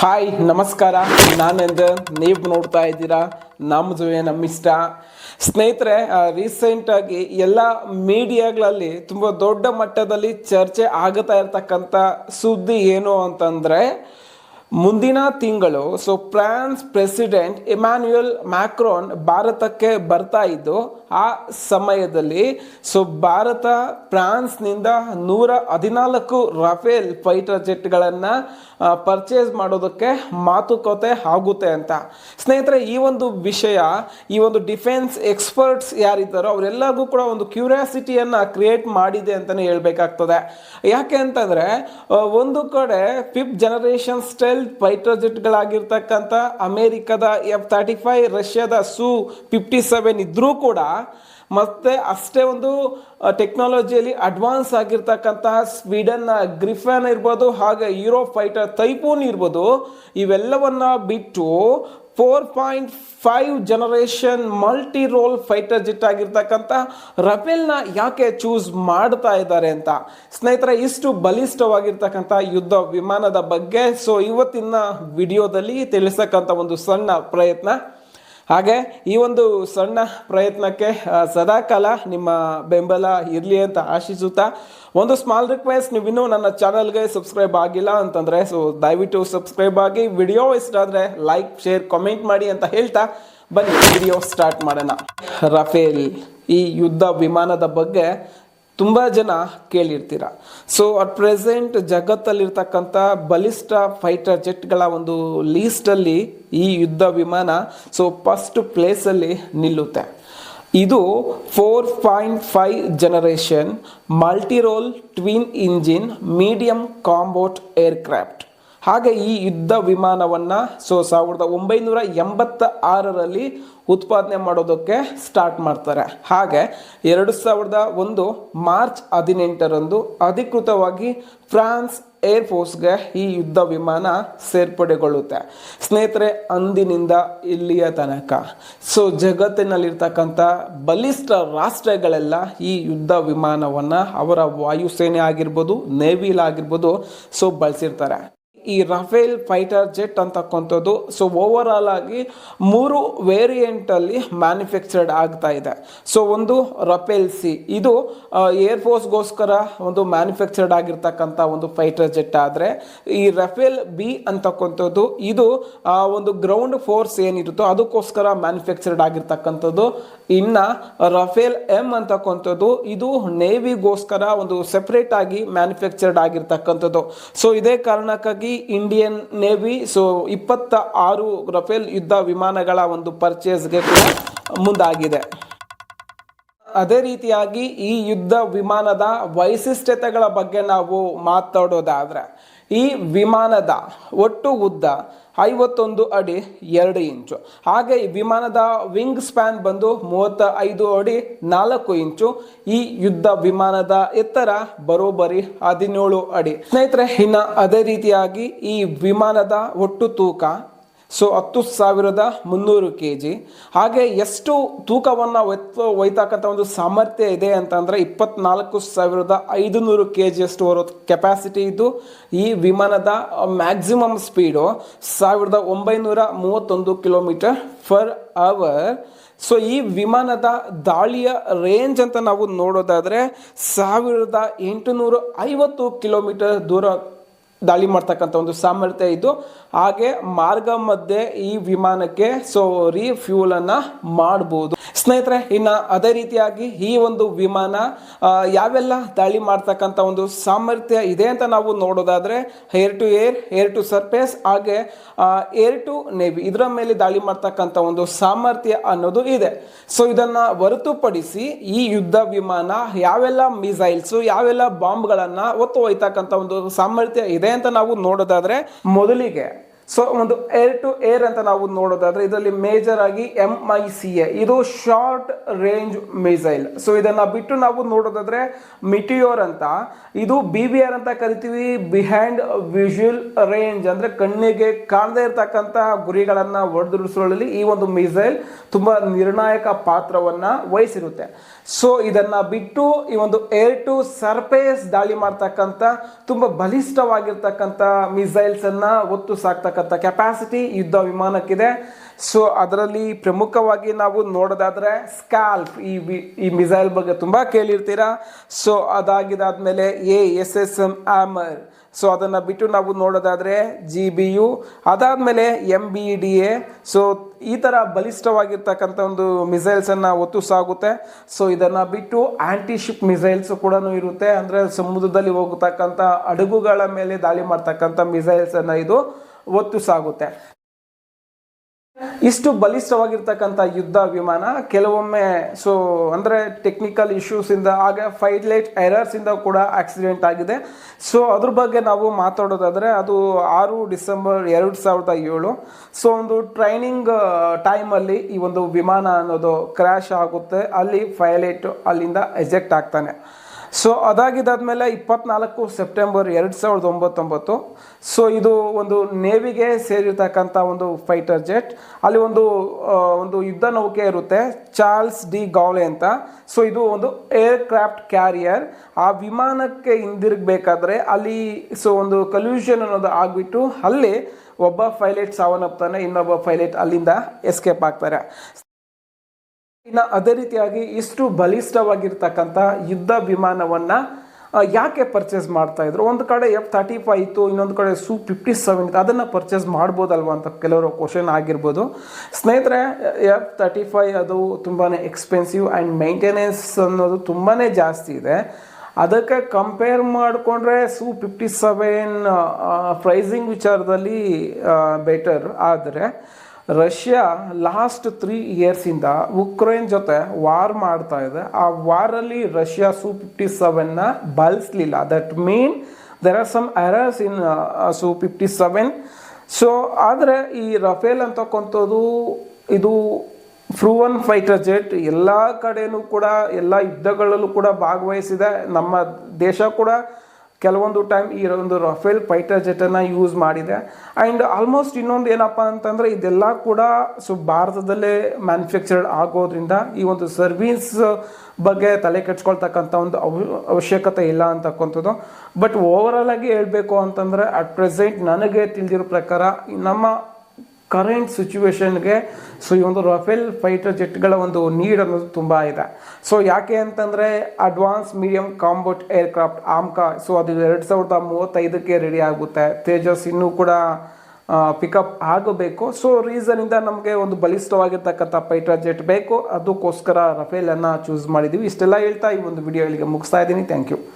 Hi ನಮಸ್ಕಾರ. ನಾನೆಂದ ನೀವು ನೋಡ್ತಾ ಇದ್ದೀರಾ. ನಮ್ಮ ಜೊತೆ ನಮ್ಮಿಷ್ಟ ಸ್ನೇಹಿತರೆ ರೀಸೆಂಟಾಗಿ ಎಲ್ಲ ಮೀಡಿಯಾಗಳಲ್ಲಿ ತುಂಬ ದೊಡ್ಡ ಮಟ್ಟದಲ್ಲಿ ಚರ್ಚೆ ಆಗುತ್ತಾ ಇರ್ತಕ್ಕಂಥ ಸುದ್ದಿ ಏನು ಅಂತಂದರೆ ಮುಂದಿನ ತಿಂಗಳು so France president Emmanuel Macron ಭಾರತಕ್ಕೆ ಬರ್ತಾ ಇದ್ದು, ಆ ಸಮಯದಲ್ಲಿ ಸೊ ಭಾರತ ಫ್ರಾನ್ಸ್ನಿಂದ ನೂರ ಹದಿನಾಲ್ಕು ರಫೇಲ್ ಫೈಟರ್ ಜೆಟ್ಗಳನ್ನು ಪರ್ಚೇಸ್ ಮಾಡೋದಕ್ಕೆ ಮಾತುಕತೆ ಆಗುತ್ತೆ ಅಂತ. ಸ್ನೇಹಿತರೆ, ಈ ಒಂದು ವಿಷಯ, ಈ ಒಂದು ಡಿಫೆನ್ಸ್ ಎಕ್ಸ್ಪರ್ಟ್ಸ್ ಯಾರಿದ್ದಾರೋ ಅವರೆಲ್ಲರಿಗೂ ಕೂಡ ಒಂದು ಕ್ಯೂರಿಯಾಸಿಟಿಯನ್ನು ಕ್ರಿಯೇಟ್ ಮಾಡಿದೆ ಅಂತಲೇ ಹೇಳ್ಬೇಕಾಗ್ತದೆ. ಯಾಕೆ ಅಂತಂದರೆ ಒಂದು ಕಡೆ ಫಿಫ್ತ್ ಜನರೇಷನ್ ಸ್ಟೈಲ್ ಫೈಟರ್ ಜೆಟ್ಗಳಾಗಿರ್ತಕ್ಕಂಥ ಅಮೇರಿಕದ ಎಫ್ ತರ್ಟಿ ಫೈವ್ ರಷ್ಯಾದ ಸು ಫಿಫ್ಟಿ ಸೆವೆನ್ ಇದ್ದರೂ ಕೂಡ ಮತ್ತೆ ಅಷ್ಟೇ ಒಂದು ಟೆಕ್ನಾಲಜಿಯಲ್ಲಿ ಅಡ್ವಾನ್ಸ್ ಆಗಿರ್ತಕ್ಕಂತಹ ಸ್ವೀಡನ್ನ ಗ್ರಿಫನ್ ಇರ್ಬೋದು, ಹಾಗೆ ಯೂರೋ ಫೈಟರ್ ತೈಪೂನ್ ಇರ್ಬೋದು, ಇವೆಲ್ಲವನ್ನ ಬಿಟ್ಟು four point five generation multi role fighter jet ಆಗಿರ್ತಕ್ಕಂಥ ರಫೇಲ್ನ ಯಾಕೆ ಚೂಸ್ ಮಾಡ್ತಾ ಇದ್ದಾರೆ ಅಂತ. ಸ್ನೇಹಿತರೆ, ಇಷ್ಟು ಬಲಿಷ್ಠವಾಗಿರ್ತಕ್ಕಂಥ ಯುದ್ಧ ವಿಮಾನದ ಬಗ್ಗೆ ಸೊ ಇವತ್ತಿನ ವಿಡಿಯೋದಲ್ಲಿ ತಿಳಿಸ್ತಕ್ಕಂಥ ಒಂದು ಸಣ್ಣ ಪ್ರಯತ್ನ. ಹಾಗೆ, ಈ ಒಂದು ಸಣ್ಣ ಪ್ರಯತ್ನಕ್ಕೆ ಸದಾಕಾಲ ನಿಮ್ಮ ಬೆಂಬಲ ಇರಲಿ ಅಂತ ಆಶಿಸುತ್ತಾ ಒಂದು ಸ್ಮಾಲ್ ರಿಕ್ವೆಸ್ಟ್ ನೀವು ಇನ್ನೂ ನನ್ನ ಚಾನಲ್ಗೆ ಸಬ್ಸ್ಕ್ರೈಬ್ ಆಗಿಲ್ಲ ಅಂತಂದರೆ ಸೊ ದಯವಿಟ್ಟು ಸಬ್ಸ್ಕ್ರೈಬ್ ಆಗಿ. ವಿಡಿಯೋ ಇಷ್ಟ ಆದರೆ ಲೈಕ್ ಶೇರ್ ಕಮೆಂಟ್ ಮಾಡಿ ಅಂತ ಹೇಳ್ತಾ ಬನ್ನಿ. ವಿಡಿಯೋ ಸ್ಟಾರ್ಟ್ ಮಾಡೋಣ. ರಫೇಲ್, ಈ ಯುದ್ಧ ವಿಮಾನದ ಬಗ್ಗೆ ತುಂಬ ಜನ ಕೇಳಿರ್ತೀರ. ಸೊ ಅಟ್ ಪ್ರೆಸೆಂಟ್ ಜಗತ್ತಲ್ಲಿರ್ತಕ್ಕಂಥ ಬಲಿಷ್ಠ ಫೈಟರ್ ಜೆಟ್ಗಳ ಒಂದು ಲೀಸ್ಟಲ್ಲಿ ಈ ಯುದ್ಧ ವಿಮಾನ ಸೊ ಫಸ್ಟ್ ಪ್ಲೇಸಲ್ಲಿ ನಿಲ್ಲುತ್ತೆ. ಇದು four point five generation multirole twin engine medium combat aircraft ಹಾಗೆ ಈ ಯುದ್ಧ ವಿಮಾನವನ್ನು ಸೊ ಸಾವಿರದ ಒಂಬೈನೂರ ಎಂಬತ್ತ ಆರರಲ್ಲಿ ಉತ್ಪಾದನೆ ಮಾಡೋದಕ್ಕೆ ಸ್ಟಾರ್ಟ್ ಮಾಡ್ತಾರೆ. ಹಾಗೆ ಎರಡು ಸಾವಿರದ ಒಂದು ಮಾರ್ಚ್ ಹದಿನೆಂಟರಂದು ಅಧಿಕೃತವಾಗಿ ಫ್ರಾನ್ಸ್ ಏರ್ಫೋರ್ಸ್ಗೆ ಈ ಯುದ್ಧ ವಿಮಾನ ಸೇರ್ಪಡೆಗೊಳ್ಳುತ್ತೆ. ಸ್ನೇಹಿತರೆ, ಅಂದಿನಿಂದ ಇಲ್ಲಿಯ ತನಕ. ಸೊ ಜಗತ್ತಿನಲ್ಲಿರ್ತಕ್ಕಂಥ ಬಲಿಷ್ಠ ರಾಷ್ಟ್ರಗಳೆಲ್ಲ ಈ ಯುದ್ಧ ವಿಮಾನವನ್ನು ಅವರ ವಾಯುಸೇನೆ ಆಗಿರ್ಬೋದು, ನೇವಿಲಾಗಿರ್ಬೋದು, ಸೊ ಬಳಸಿರ್ತಾರೆ. ಈ ರಫೇಲ್ ಫೈಟರ್ ಜೆಟ್ ಅಂತಕ್ಕಂಥದ್ದು ಸೊ ಓವರ್ ಆಲ್ ಆಗಿ ಮೂರು ವೇರಿಯಂಟಲ್ಲಿ ಮ್ಯಾನುಫ್ಯಾಕ್ಚರ್ಡ್ ಆಗ್ತಾ ಇದೆ. ಸೊ ಒಂದು ರಫೇಲ್ ಸಿ ಇದು ಏರ್ಫೋರ್ಸ್ಗೋಸ್ಕರ ಒಂದು ಮ್ಯಾನುಫ್ಯಾಕ್ಚರ್ಡ್ ಆಗಿರ್ತಕ್ಕಂಥ ಒಂದು ಫೈಟರ್ ಜೆಟ್ ಆದರೆ, ಈ ರಫೇಲ್ ಬಿ ಅಂತಕ್ಕಂಥದ್ದು ಇದು ಒಂದು ಗ್ರೌಂಡ್ ಫೋರ್ಸ್ ಏನಿರುತ್ತೋ ಅದಕ್ಕೋಸ್ಕರ ಮ್ಯಾನುಫ್ಯಾಕ್ಚರ್ಡ್ ಆಗಿರ್ತಕ್ಕಂಥದ್ದು. ಇನ್ನು ರಫೇಲ್ ಎಂ ಅಂತಕ್ಕಂಥದ್ದು ಇದು ನೇವಿಗೋಸ್ಕರ ಒಂದು ಸೆಪ್ರೇಟ್ ಆಗಿ ಮ್ಯಾನುಫ್ಯಾಕ್ಚರ್ಡ್ ಆಗಿರ್ತಕ್ಕಂಥದ್ದು. ಸೊ ಇದೇ ಕಾರಣಕ್ಕಾಗಿ ಇಂಡಿಯನ್ ನೇವಿ ಸೊ ಇಪ್ಪತ್ತ ಆರು ರಫೇಲ್ ಯುದ್ಧ ವಿಮಾನಗಳ ಒಂದು ಪರ್ಚೇಸ್ಗೆ ಕೂಡ ಮುಂದಾಗಿದೆ. ಅದೇ ರೀತಿಯಾಗಿ ಈ ಯುದ್ಧ ವಿಮಾನದ ವೈಶಿಷ್ಟ್ಯತೆಗಳ ಬಗ್ಗೆ ನಾವು ಮಾತಾಡೋದಾದ್ರೆ, ಈ ವಿಮಾನದ ಒಟ್ಟು ಉದ್ದ ಐವತ್ತೊಂದು ಅಡಿ ಎರಡು ಇಂಚು. ಹಾಗೆ ಈ ವಿಮಾನದ ವಿಂಗ್ ಸ್ಪ್ಯಾನ್ ಬಂದು ಮೂವತ್ತ ಐದು ಅಡಿ ನಾಲ್ಕು ಇಂಚು. ಈ ಯುದ್ಧ ವಿಮಾನದ ಎತ್ತರ ಬರೋಬರಿ ಹದಿನೇಳು ಅಡಿ. ಸ್ನೇಹಿತರೆ, ಇನ್ನು ಅದೇ ರೀತಿಯಾಗಿ ಈ ವಿಮಾನದ ಒಟ್ಟು ತೂಕ ಸೊ ಹತ್ತು ಸಾವಿರದ ಮುನ್ನೂರು ಕೆ ಜಿ ಹಾಗೆ ಎಷ್ಟು ತೂಕವನ್ನು ಒತ್ತು ಒಯ್ತಕ್ಕಂಥ ಒಂದು ಸಾಮರ್ಥ್ಯ ಇದೆ ಅಂತಂದರೆ ಇಪ್ಪತ್ನಾಲ್ಕು ಸಾವಿರದ ಐದುನೂರು ಕೆ ಜಿಯಷ್ಟು ಬರೋ ಕೆಪಾಸಿಟಿ ಇದ್ದು, ಈ ವಿಮಾನದ ಮ್ಯಾಕ್ಸಿಮಮ್ ಸ್ಪೀಡು ಸಾವಿರದ ಒಂಬೈನೂರ ಮೂವತ್ತೊಂದು ಕಿಲೋಮೀಟರ್ ಫರ್ ಅವರ್ ಸೊ ಈ ವಿಮಾನದ ದಾಳಿಯ ರೇಂಜ್ ಅಂತ ನಾವು ನೋಡೋದಾದರೆ ಸಾವಿರದ ಎಂಟುನೂರ ಐವತ್ತು ಕಿಲೋಮೀಟರ್ ದೂರ ದಾಳಿ ಮಾಡ್ತಕ್ಕಂಥ ಒಂದು ಸಾಮರ್ಥ್ಯ ಇದ್ದು, ಹಾಗೆ ಮಾರ್ಗ ಮಧ್ಯೆ ಈ ವಿಮಾನಕ್ಕೆ ಸೊ ರೀಫ್ಯೂಲನ್ನು ಮಾಡ್ಬೋದು. ಸ್ನೇಹಿತರೆ, ಇನ್ನು ಅದೇ ರೀತಿಯಾಗಿ ಈ ಒಂದು ವಿಮಾನ ಯಾವೆಲ್ಲ ದಾಳಿ ಮಾಡ್ತಕ್ಕಂಥ ಒಂದು ಸಾಮರ್ಥ್ಯ ಇದೆ ಅಂತ ನಾವು ನೋಡೋದಾದ್ರೆ, air to air air to surface, ಹಾಗೆ ಏರ್ ಟು ನೇವಿ. ಇದರ ಮೇಲೆ ದಾಳಿ ಮಾಡ್ತಕ್ಕಂಥ ಒಂದು ಸಾಮರ್ಥ್ಯ ಅನ್ನೋದು ಇದೆ. ಸೊ, ಇದನ್ನ ಹೊರತುಪಡಿಸಿ ಈ ಯುದ್ಧ ವಿಮಾನ, ಯಾವೆಲ್ಲ ಮಿಸೈಲ್ಸ್, ಯಾವೆಲ್ಲ ಬಾಂಬ್ಗಳನ್ನು ಒತ್ತು ಒಯ್ತಕ್ಕಂಥ ಒಂದು ಸಾಮರ್ಥ್ಯ ಇದೆ ಅಂತ ನಾವು ನೋಡೋದಾದ್ರೆ ಮೊದಲಿಗೆ. ಸೊ ಒಂದು ಏರ್ ಟು ಏರ್ ಅಂತ ನಾವು ನೋಡೋದಾದ್ರೆ ಇದರಲ್ಲಿ ಮೇಜರ್ ಆಗಿ ಎಂ ಐ ಸಿ ಎ ಇದು ಶಾರ್ಟ್ ರೇಂಜ್ ಮಿಸೈಲ್ ಸೊ ಇದನ್ನ ಬಿಟ್ಟು ನಾವು ನೋಡೋದಾದ್ರೆ ಮಿಟಿಯೋರ್ ಅಂತ. ಇದು ಬಿ ಬಿ ಆರ್ ಅಂತ ಕರಿತೀವಿ ಬಿಹೈಂಡ್ ವಿಜುವಲ್ ರೇಂಜ್ ಅಂದ್ರೆ ಕಣ್ಣಿಗೆ ಕಾಣದೇ ಇರತಕ್ಕಂತ ಗುರಿಗಳನ್ನ ಹೊಡೆದುರಿಸುವಲ್ಲಿ ಈ ಒಂದು ಮಿಸೈಲ್ ತುಂಬಾ ನಿರ್ಣಾಯಕ ಪಾತ್ರವನ್ನ ವಹಿಸಿರುತ್ತೆ. ಸೊ ಇದನ್ನ ಬಿಟ್ಟು ಈ ಒಂದು ಏರ್ ಟು ಸರ್ಫೇಸ್ ದಾಳಿ ಮಾಡ್ತಕ್ಕಂಥ ತುಂಬ ಬಲಿಷ್ಠವಾಗಿರ್ತಕ್ಕಂಥ ಮಿಸೈಲ್ಸ್ ಅನ್ನ ಒತ್ತು ಸಾಕ್ತಕ್ಕಂಥ ಕೆಪಾಸಿಟಿ ಯುದ್ಧ ವಿಮಾನಕ್ಕಿದೆ. ಸೊ ಅದರಲ್ಲಿ ಪ್ರಮುಖವಾಗಿ ನಾವು ನೋಡೋದಾದ್ರೆ ಸ್ಕಾಲ್ಪ್ ಈ ಈ ಮಿಸೈಲ್ ಬಗ್ಗೆ ತುಂಬ ಕೇಳಿರ್ತೀರಾ? So ಅದಾಗಿದಾದ್ಮೇಲೆ A S S M hammer so ಅದನ್ನು ಬಿಟ್ಟು ನಾವು ನೋಡೋದಾದರೆ ಜಿ ಬಿ ಯು ಅದಾದಮೇಲೆ M B D A so ಈ ಥರ ಬಲಿಷ್ಠವಾಗಿರ್ತಕ್ಕಂಥ ಒಂದು ಮಿಸೈಲ್ಸನ್ನು ಒತ್ತು ಸಾಗುತ್ತೆ. ಸೊ ಇದನ್ನು ಬಿಟ್ಟು ಆ್ಯಂಟಿ ಶಿಪ್ ಮಿಸೈಲ್ಸ್ ಕೂಡ ಇರುತ್ತೆ. ಅಂದರೆ ಸಮುದ್ರದಲ್ಲಿ ಹೋಗತಕ್ಕಂಥ ಹಡಗುಗಳ ಮೇಲೆ ದಾಳಿ ಮಾಡ್ತಕ್ಕಂಥ ಮಿಸೈಲ್ಸನ್ನು ಇದು ಒತ್ತು ಸಾಗುತ್ತೆ. ಇಷ್ಟು ಬಲಿಷ್ಠವಾಗಿರ್ತಕ್ಕಂಥ ಯುದ್ಧ ವಿಮಾನ, ಕೆಲವೊಮ್ಮೆ ಸೊ ಅಂದರೆ ಟೆಕ್ನಿಕಲ್ ಇಶ್ಯೂಸಿಂದ ಹಾಗೆ ಫೈಲೈಟ್ ಎರರ್ಸಿಂದ ಕೂಡ ಆಕ್ಸಿಡೆಂಟ್ ಆಗಿದೆ. ಸೊ ಅದ್ರ ಬಗ್ಗೆ ನಾವು ಮಾತಾಡೋದಾದರೆ, ಅದು ಆರು ಡಿಸೆಂಬರ್ ಎರಡು ಸಾವಿರದ ಏಳು. ಸೊ ಒಂದು ಟ್ರೈನಿಂಗ್ ಟೈಮಲ್ಲಿ ಈ ಒಂದು ವಿಮಾನ ಅನ್ನೋದು ಕ್ರ್ಯಾಶ್ ಆಗುತ್ತೆ. ಅಲ್ಲಿ ಫೈಲೈಟ್ ಅಲ್ಲಿಂದ ಎಜೆಕ್ಟ್ ಆಗ್ತಾನೆ. ಸೊ ಅದಾಗಿದ್ದಾದ್ಮೇಲೆ ಇಪ್ಪತ್ನಾಲ್ಕು ಸೆಪ್ಟೆಂಬರ್ ಎರಡು ಸಾವಿರದ ಒಂಬತ್ತೊಂಬತ್ತು. ಸೊ ಇದು ಒಂದು ನೇವಿಗೆ ಸೇರಿರ್ತಕ್ಕಂಥ ಒಂದು ಫೈಟರ್ ಜೆಟ್ ಅಲ್ಲಿ ಒಂದು ಒಂದು ಯುದ್ಧ ನೌಕೆ ಇರುತ್ತೆ, ಚಾರ್ಲ್ಸ್ ಡಿ ಗೌಲೆ ಅಂತ. ಸೊ ಇದು ಒಂದು ಏರ್ ಕ್ರಾಫ್ಟ್ ಕ್ಯಾರಿಯರ್ ಆ ವಿಮಾನಕ್ಕೆ ಹಿಂದಿರುಗಬೇಕಾದ್ರೆ ಅಲ್ಲಿ ಸೊ ಒಂದು ಕಲ್ಯೂಷನ್ ಅನ್ನೋದು ಆಗಿಬಿಟ್ಟು, ಅಲ್ಲಿ ಒಬ್ಬ ಪೈಲಟ್ ಸಾವನ್ನಪ್ತಾನೆ, ಇನ್ನೊಬ್ಬ ಪೈಲಟ್ ಅಲ್ಲಿಂದ ಎಸ್ಕೇಪ್ ಆಗ್ತಾರೆ. ಇನ್ನು ಅದೇ ರೀತಿಯಾಗಿ ಇಷ್ಟು ಬಲಿಷ್ಠವಾಗಿರ್ತಕ್ಕಂಥ ಯುದ್ಧ ವಿಮಾನವನ್ನ ಯಾಕೆ ಪರ್ಚೇಸ್ ಮಾಡ್ತಾ ಇದ್ರು? ಒಂದು ಕಡೆ ಎಫ್ ತರ್ಟಿ ಫೈವ್ ಇತ್ತು, ಇನ್ನೊಂದು ಕಡೆ ಸು ಫಿಫ್ಟಿ ಸೆವೆನ್ ಇತ್ತು. ಅದನ್ನು ಪರ್ಚೇಸ್ ಮಾಡ್ಬೋದಲ್ವ ಅಂತ ಕೆಲವರು ಕ್ವಶನ್ ಆಗಿರ್ಬೋದು. ಸ್ನೇಹಿತರೆ ಎಫ್ ತರ್ಟಿ ಫೈವ್ ಅದು ತುಂಬಾ ಎಕ್ಸ್ಪೆನ್ಸಿವ್ ಆ್ಯಂಡ್ ಮೈಂಟೆನೆನ್ಸ್ ಅನ್ನೋದು ತುಂಬಾ ಜಾಸ್ತಿ ಇದೆ. ಅದಕ್ಕೆ ಕಂಪೇರ್ ಮಾಡಿಕೊಂಡ್ರೆ ಸು ಫಿಫ್ಟಿ ಸೆವೆನ್ ಪ್ರೈಸಿಂಗ್ ವಿಚಾರದಲ್ಲಿ ಬೆಟರ್ ಆದರೆ ರಷ್ಯಾ ಲಾಸ್ಟ್ ತ್ರೀ ಇಯರ್ಸಿಂದ ಉಕ್ರೇನ್ ಜೊತೆ ವಾರ್ ಮಾಡ್ತಾ ಇದೆ. ಆ ವಾರಲ್ಲಿ ರಷ್ಯಾ ಸು ಫಿಫ್ಟಿ ಸೆವೆನ್ನ ಬಳಸಲಿಲ್ಲ. That mean there are some errors in Su fifty seven so ಆದರೆ ಈ ರಫೇಲ್ ಅಂತಕ್ಕಂಥದ್ದು ಇದು ಫ್ರೂವನ್ ಫೈಟರ್ ಜೆಟ್ ಎಲ್ಲ ಕಡೆನೂ ಕೂಡ, ಎಲ್ಲ ಯುದ್ಧಗಳಲ್ಲೂ ಕೂಡ ಭಾಗವಹಿಸಿದೆ. ನಮ್ಮ ದೇಶ ಕೂಡ ಕೆಲವೊಂದು ಟೈಮ್ ಈ ಒಂದು ರಫೇಲ್ ಫೈಟರ್ ಜೆಟನ್ನು ಯೂಸ್ ಮಾಡಿದೆ. ಆ್ಯಂಡ್ ಆಲ್ಮೋಸ್ಟ್ ಇನ್ನೊಂದು ಏನಪ್ಪ ಅಂತಂದರೆ ಇದೆಲ್ಲ ಕೂಡ ಸೊ ಭಾರತದಲ್ಲೇ ಮ್ಯಾನುಫ್ಯಾಕ್ಚರ್ಡ್ ಆಗೋದ್ರಿಂದ ಈ ಒಂದು ಸರ್ವೀಸ್ ಬಗ್ಗೆ ತಲೆ ಕೆಡ್ಸ್ಕೊಳ್ತಕ್ಕಂಥ ಒಂದು ಅವ- ಅವಶ್ಯಕತೆ ಇಲ್ಲ ಅಂತಕ್ಕಂಥದ್ದು. ಬಟ್ ಓವರಾಲ್ ಆಗಿ ಹೇಳಬೇಕು ಅಂತಂದರೆ ಅಟ್ ಪ್ರೆಸೆಂಟ್ ನನಗೆ ತಿಳಿದಿರೋ ಪ್ರಕಾರ ನಮ್ಮ ಕರೆಂಟ್ ಸಿಚುವೇಶನ್ಗೆ ಸೊ ಈ ಒಂದು ರಫೇಲ್ ಫೈಟರ್ ಜೆಟ್ಗಳ ಒಂದು ನೀಡ್ ಅನ್ನೋದು ತುಂಬ ಇದೆ. ಸೊ ಯಾಕೆ ಅಂತಂದರೆ advance medium combat aircraft AMCA so ಅದು ಎರಡು ಸಾವಿರದ ಮೂವತ್ತೈದಕ್ಕೆ ರೆಡಿ ಆಗುತ್ತೆ. ತೇಜಸ್ ಇನ್ನೂ ಕೂಡ ಪಿಕಪ್ ಆಗಬೇಕು. ಸೊ ರೀಸನಿಂದ ನಮಗೆ ಒಂದು ಬಲಿಷ್ಠವಾಗಿರ್ತಕ್ಕಂಥ ಫೈಟರ್ ಜೆಟ್ ಬೇಕು. ಅದಕ್ಕೋಸ್ಕರ ರಫೇಲನ್ನು ಚೂಸ್ ಮಾಡಿದ್ದೀವಿ ಇಷ್ಟೆಲ್ಲ ಹೇಳ್ತಾ ಈ ಒಂದು ವಿಡಿಯೋಗಳಿಗೆ ಮುಗಿಸ್ತಾ ಇದ್ದೀನಿ. Thank you